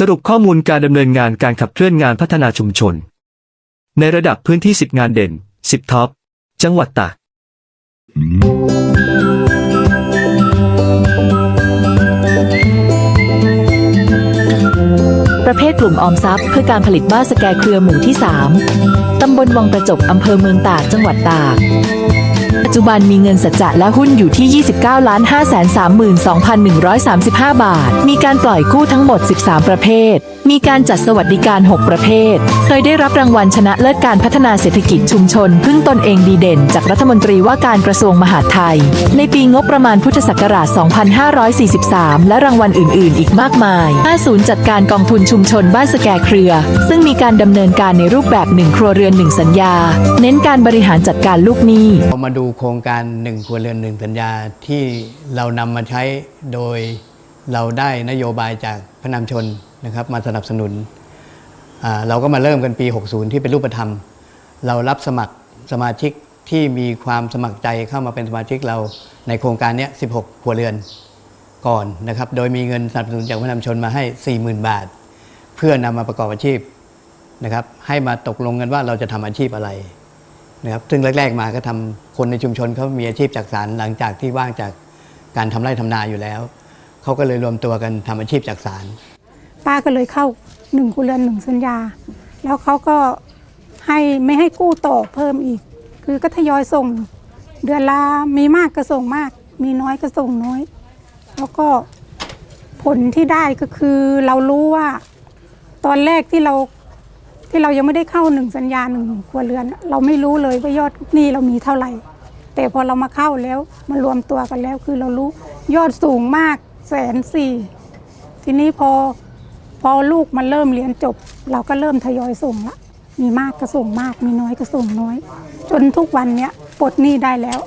สรุปข้อมูลการดำเนินงานการขับเคลื่อนงานพัฒนาชุมชน ในระดับพื้นที่ 10 งานเด่น 10 ท็อป จังหวัดตากประเภทกลุ่มออมทรัพย์เพื่อการผลิตบ้านสแกเครือหมู่ที่ 3 ตำบลวังประจบ อำเภอเมืองตาก จังหวัดตาก จจุบันมีเงินสัจจะและหุ้นอยู่ที่ 29ล้าน5 3 2 1 3 5 บาท มีการปล่อยกู้ทั้งหมด 13 ประเภท มีการจัดสวัสดิการ 6 ประเภท เคยได้รับรางวัลชนะเลิศการพัฒนาเศรษฐกิจชุมชน พึ่งตนเองดีเด่น จากรัฐมนตรีว่าการกระทรวงมหาดไทย ในปีงบประมาณพุทธศักราช 2543 และรางวัลอื่น ๆ อีกมากมาย5ศูนย์จัดการกองทุนชุมชนบ้านสแกเครือ ซึ่งมีการดำเนินการในรูปแบบหนึ่งครัวเรือนหนึ่งสัญญา เน้นการบริหารจัดการลูกหนี้เรามาดูโคครงการหนึ่งครัวเรือนหนึ่งสัญญาที่เรานำมาใช้โดยเราได้นโยบายจากพระนำชนนะครับมาสนับสนุน เราก็มาเริ่มกันปี 60 ที่เป็นรูปธรรม เรารับสมัครสมาชิกที่มีความสมัครใจเข้ามาเป็นสมาชิกเราในโครงการนี้ 16 ครัวเรือนก่อนนะครับ โดยมีเงินสนับสนุนจากพระนำชนมาให้ 40,000 บาท เพื่อนำมาประกอบอาชีพนะครับ ให้มาตกลงกันว่าเราจะทำอาชีพอะไร นะครับซึ่งแรก ๆ มาก็ทำคนในชุมชนเขามีอาชีพจักสารหลังจากที่ว่างจากการทำไร่ทำนาอยู่แล้วเขาก็เลยรวมตัวกันทำอาชีพจักสารป้าก็เลยเข้าหนึ่งครัวเรือนหนึ่งสัญญา แล้วเขาก็ให้ไม่ให้กู้ต่อเพิ่มอีก คือก็ทยอยส่ง เดือนละมีมากก็ส่งมาก มีน้อยก็ส่งน้อย แล้วก็ผลที่ได้ก็คือเรารู้ว่า ตอนแรกที่เรา ที่เรายังไม่ได้เข้าหนึ่งสัญญาหนึ่งครัวเรือน เราไม่รู้เลยว่ายอดหนี้เรามีเท่าไหร่ แต่พอเรามาเข้าแล้วมารวมตัวกันแล้ว คือเรารู้ยอดสูงมากแสนสี่ทีนี้พอพอลูกมันเริ่มเรียนจบ เราก็เริ่มทยอยส่งละมีมากก็ส่งมาก มีน้อยก็ส่งน้อย จนทุกวันเนี้ยปลดหนี้ได้แล้ว